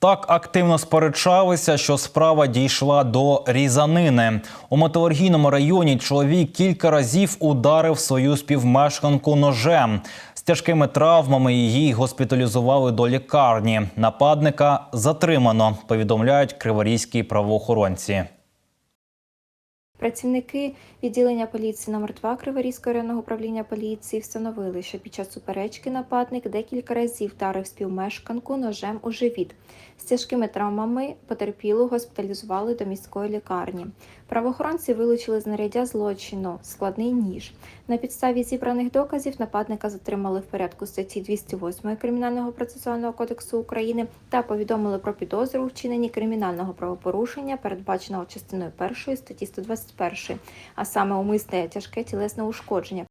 Так активно сперечалися, що справа дійшла до різанини. У металургійному районі чоловік кілька разів ударив свою співмешканку ножем. З тяжкими травмами її госпіталізували до лікарні. Нападника затримано, повідомляють криворізькі правоохоронці. Працівники відділення поліції номер 2 Криворізького районного управління поліції встановили, що під час суперечки нападник декілька разів вдарив співмешканку ножем у живіт. З тяжкими травмами потерпілу госпіталізували до міської лікарні. Правоохоронці вилучили знаряддя злочину складний ніж. На підставі зібраних доказів нападника затримали в порядку статті 208 Кримінального процесуального кодексу України та повідомили про підозру у вчиненні кримінального правопорушення, передбаченого частиною 1 статті 121, а саме умисне тяжке тілесне ушкодження.